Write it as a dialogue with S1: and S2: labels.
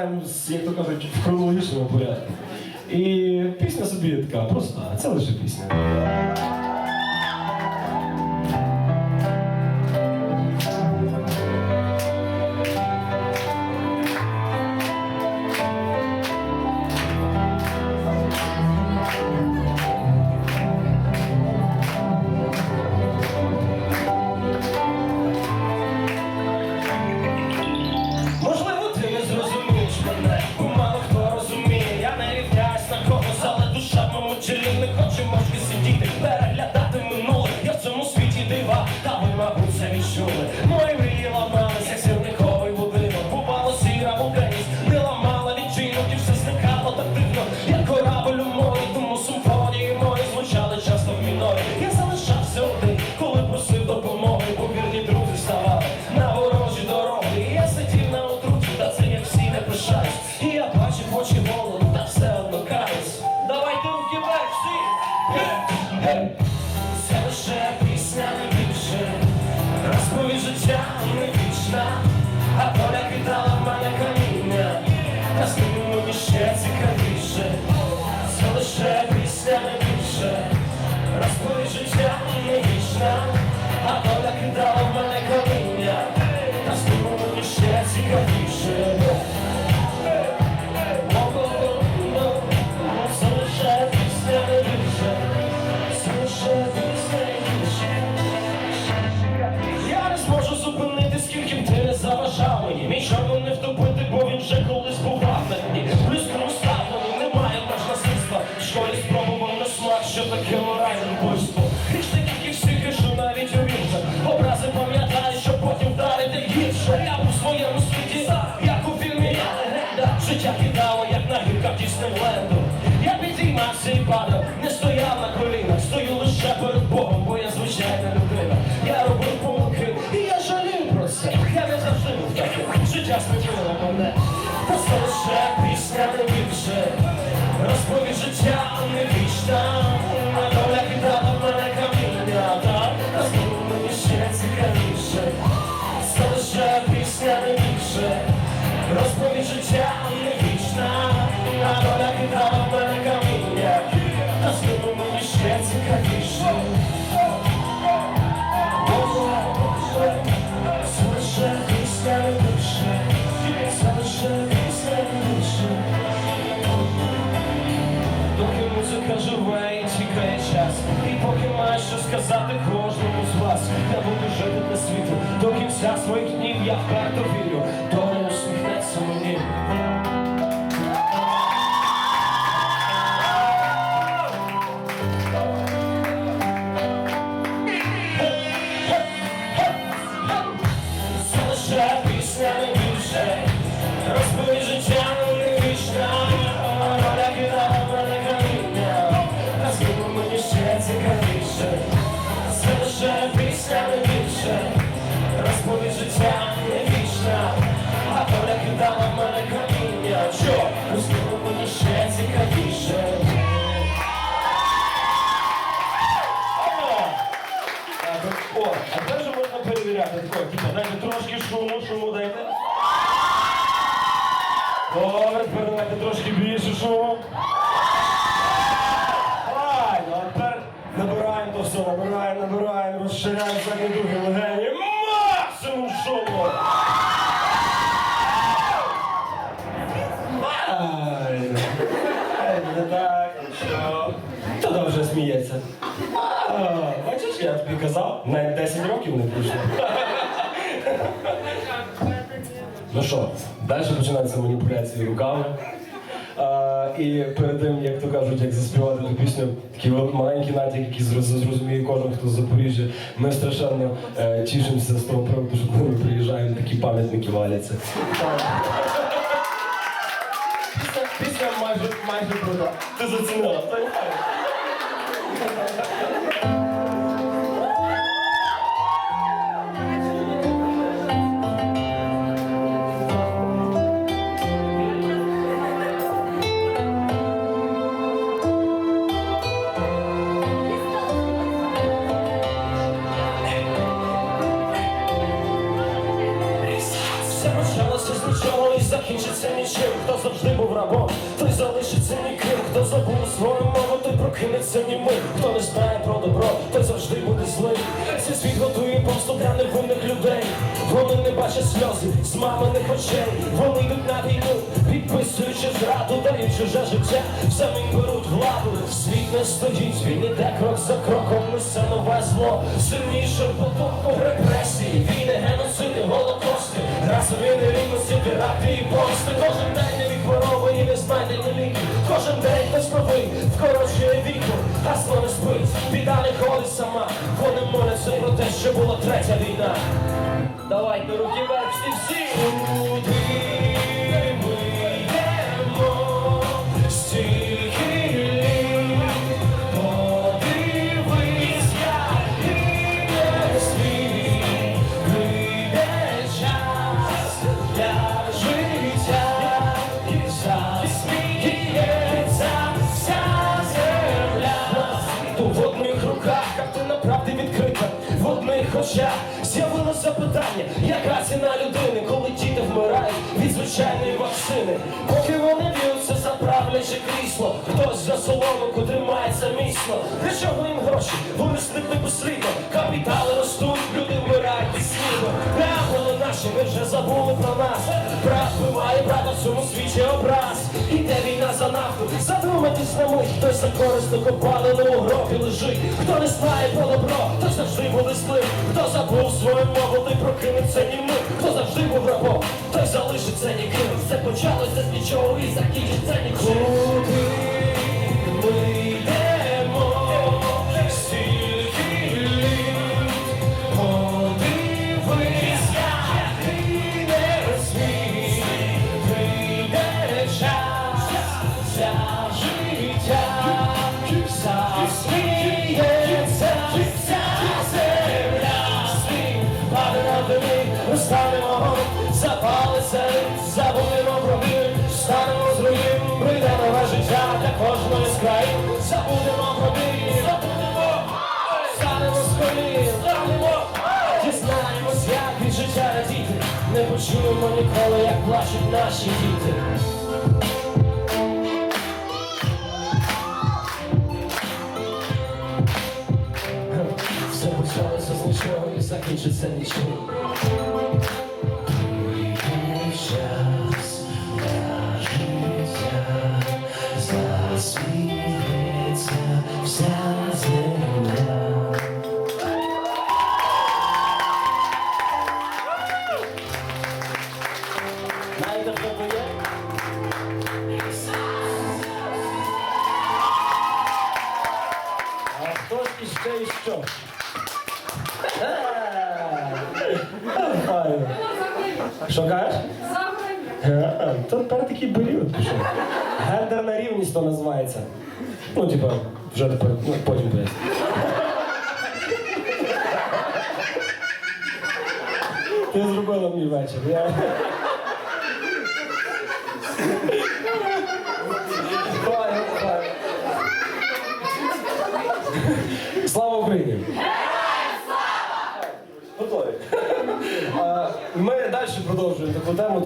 S1: починаємо як то кажуть, в хронологічному порядку. І пісня собі така проста, це лише пісня.
S2: Це лише пісня не більше, життя не вічна, а доля кидала в каміння, та з ним мені лише пісня не більше.
S1: Набирає, набирає, розширяє закидухи легені. Максимум шоку! Не так, нічого. Та вже сміється. Бачиш, я тобі казав, навіть 10 років не прийшло. Ну що, далі починаються маніпуляції руками. А, І перед тим, як то кажуть, як заспівати ту пісню, такі маленькі натяк, який зрозуміє кожен, хто з Запоріжжя. Ми страшенно е, тішимося з того приводу, що коли ми приїжджаємо, такі пам'ятники валяться. Пісня майже майже прода. Ти зацінила.
S2: з нічого і закінчиться нічим, хто завжди був рабом, той залишиться ніким, хто забув свою мову, той прокинеться німим, хто не знає про добро, той завжди буде злим. Цей світ готує просто для невинних людей. Вони не бачать сльози з маминих очей. Вони йдуть на війну, підписуючи зраду, дають чуже життя, взамін беруть владу. Світ не стоїть, він іде крок за кроком, несе нове зло, сильніше потоком репресії, війни, геноциди, голокости, разові нерівності, просто. Кожен день від хвороби і не знайдені ліки. Кожен день хтось правий, вкорочує віку, а слово не спить, біда не ходить сама. Вони моляться про те, що була третя війна. Давайте руки вверх всі всі. Очах з'явилося запитання, яка ціна людини, коли діти вмирають від звичайної вакцини. Поки вони б'ються за правляче крісло, хтось за соломинку тримається міцно. Для чого їм гроші? Вони сліпли безслідно. Капітали ростуть, люди вмирають і снігу. Правила наші, ми вже забули про нас. Брат вбиває брата в цьому світі образ. За нафту, задумайтесь на мить, хтось за корисно копалину у гробі лежить. Хто не знає про добро, той завжди буде злим. Хто забув свою мову, той прокинеться німим. Хто завжди був рабом, той залишиться ніким. Все почалося з нічого і закінчиться нічим. Засміється вся земля. На землі, розтане вогонь. Запалиться, забудемо про біль. Станемо з руїн, прийде нове життя для кожної з країн. Забудемо про біль, забудемо. Станемо з колін, станемо. Дізнаємось, як від життя радіти. Не почуємо ніколи, як плачуть наші діти. Все почалося з нічого і закінчиться Що кажеш? Е, То тепер такий період пішов. Гендерна рівність то називається. Ну, типа, вже тепер, ну, потім поясню. Ти зробила мій вечір. Я... Файно, файно. Слава Україні! Продовжуємо таку тему.